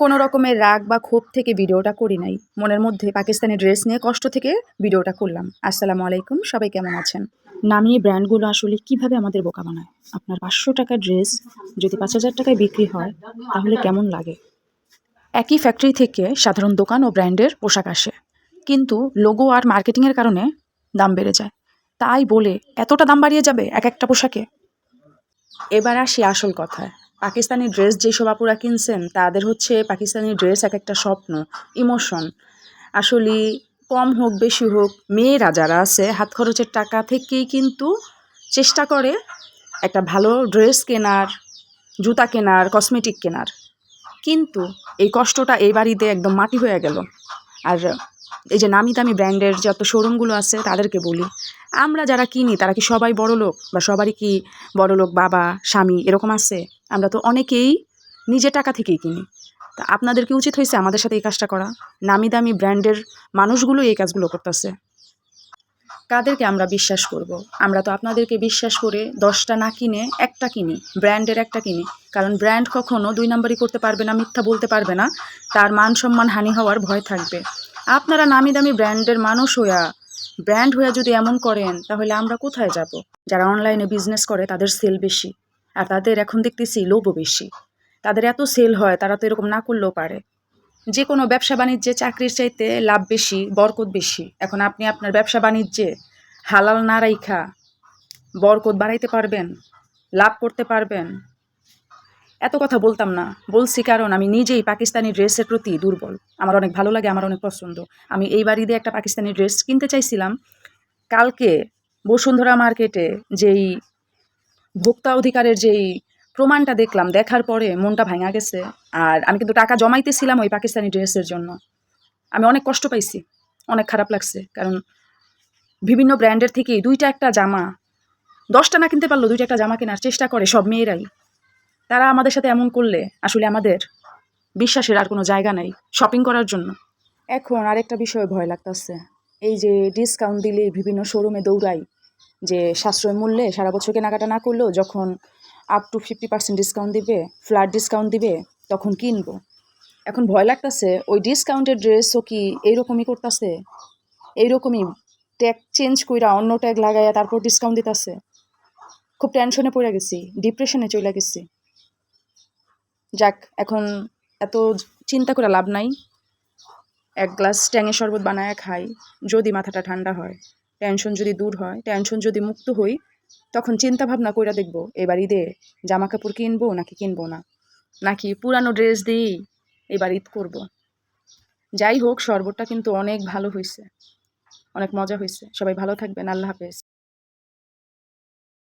কোনো রকমের রাগ বা ক্ষোভ থেকে ভিডিওটা করি নাই। মনের মধ্যে পাকিস্তানি ড্রেস নিয়ে কষ্ট থেকে ভিডিওটা করলাম। আসসালামু আলাইকুম, সবাই কেমন আছেন? নামি ব্র্যান্ডগুলো আসলে কীভাবে আমাদের বোকা বানায়? আপনার পাঁচশো টাকার ড্রেস যদি পাঁচ হাজার টাকায় বিক্রি হয়, তাহলে কেমন লাগে? একই ফ্যাক্টরি থেকে সাধারণ দোকান ও ব্র্যান্ডের পোশাক আসে। কিন্তু লোগো আর মার্কেটিংয়ের কারণে দাম বেড়ে যায়। তাই বলে এতটা দাম বাড়িয়ে যাবে এক একটা পোশাকে? এবার আসি আসল কথায়। পাকিস্তানি ড্রেস যেসব আপুরা কিনছেন, তাদের হচ্ছে পাকিস্তানি ড্রেস এক একটা স্বপ্ন, ইমোশন। আসলে কম হোক, বেশি হোক, মেয়েরা যারা আছে, হাত খরচের টাকা থেকেই কিন্তু চেষ্টা করে একটা ভালো ড্রেস কেনার, জুতা কেনার, কসমেটিক কেনার। কিন্তু এই কষ্টটা এই বাড়িতে একদম মাটি হয়ে গেল। আর এই যে নামি দামি ব্র্যান্ডের যত শোরুমগুলো আছে, তাদেরকে বলি, আমরা যারা কিনি, তারা কি সবাই বড় লোক বা সবারই কি বড় লোক বাবা, স্বামী এরকম আছে? আমরা তো অনেকেই নিজের টাকা থেকেই কিনি। তা আপনাদের কি উচিত হয়েছে আমাদের সাথে এই কাজটা করা? নামি দামি ব্র্যান্ডের মানুষগুলো এই কাজগুলো করতেছে। কাদেরকে আমরা বিশ্বাস করব। আমরা তো আপনাদেরকে বিশ্বাস করে দশটা না কিনে একটা কিনি, ব্র্যান্ডের একটা কিনি। কারণ ব্র্যান্ড কখনও দুই নাম্বারই করতে পারবে না, মিথ্যা বলতে পারবে না। তার মান সম্মান হানি হওয়ার ভয় থাকবে। আপনারা নামি দামি ব্র্যান্ডের মানুষ হইয়া, ব্র্যান্ড হইয়া যদি এমন করেন, তাহলে আমরা কোথায় যাব? যারা অনলাইনে বিজনেস করে, তাদের সেল বেশি। আর তাদের এখন দেখতেছি লোভও বেশি। তাদের এত সেল হয়, তারা তো এরকম না করলেও পারে। যে কোনো ব্যবসা বাণিজ্যে চাকরির চাইতে লাভ বেশি, বরকত বেশি। এখন আপনি আপনার ব্যবসা বাণিজ্যে হালাল না রাইখা বরকত বাড়াইতে পারবেন, লাভ করতে পারবেন। এত কথা বলতাম না। বলছি কারণ আমি নিজেই পাকিস্তানি ড্রেসের প্রতি দুর্বল। আমার অনেক ভালো লাগে, আমার অনেক পছন্দ। আমি এই বাড়িতে একটা পাকিস্তানি ড্রেস কিনতে চাইছিলাম। কালকে বসুন্ধরা মার্কেটে যেই ভোক্তা অধিকারের যেই প্রমাণটা দেখলাম, দেখার পরে মনটা ভাঙা গেছে। আর আমি কিন্তু টাকা জমাইতেছিলাম ওই পাকিস্তানি ড্রেসের জন্য। আমি অনেক কষ্ট পাইছি, অনেক খারাপ লাগছে। কারণ বিভিন্ন ব্র্যান্ডের থেকে দুইটা একটা জামা, দশটা না কিনতে পারল দুইটা একটা জামা কেনার চেষ্টা করে সব মেয়েরাই। তারা আমাদের সাথে এমন করলে আসলে আমাদের বিশ্বাসের আর কোনো জায়গা নাই শপিং করার জন্য। এখন আরেকটা বিষয়ে ভয় লাগতেছে। এই যে ডিসকাউন্ট দিলে বিভিন্ন শোরুমে দৌড়াই যে সাশ্রয় মূল্যে সারা বছর কেনাকাটা না করলেও যখন up to fifty percent discount দিবে ফ্ল্যাট ডিসকাউন্ট দিবে, তখন কিনবো। এখন ভয় লাগতেছে, ওই ডিসকাউন্টের ড্রেসও কি এইরকমই করতেছে? এইরকমই ট্যাগ চেঞ্জ কইরা অন্য ট্যাগ লাগাইয়া তারপর ডিসকাউন্ট দিতেছে। খুব টেনশনে পড়ে গেছি ডিপ্রেশনে চলে গেছি। যাক, এখন এত চিন্তা করে লাভ নাই। এক গ্লাস ট্যাঙের শরবত বানায় খাই, যদি মাথাটা ঠান্ডা হয়। টেনশন যদি দূর হয়, টেনশন যদি মুক্ত হই, তখন চিন্তা ভাবনা কইরা দেখব, এবার ঈদে জামা কাপড় কিনবো নাকি কিনবো না? নাকি পুরানো ড্রেস দিয়েই এবার ঈদ করব। যাই হোক, শরবতটা কিন্তু অনেক ভালো হয়েছে অনেক মজা হয়েছে সবাই ভালো থাকবেন। আল্লাহ হাফেজ।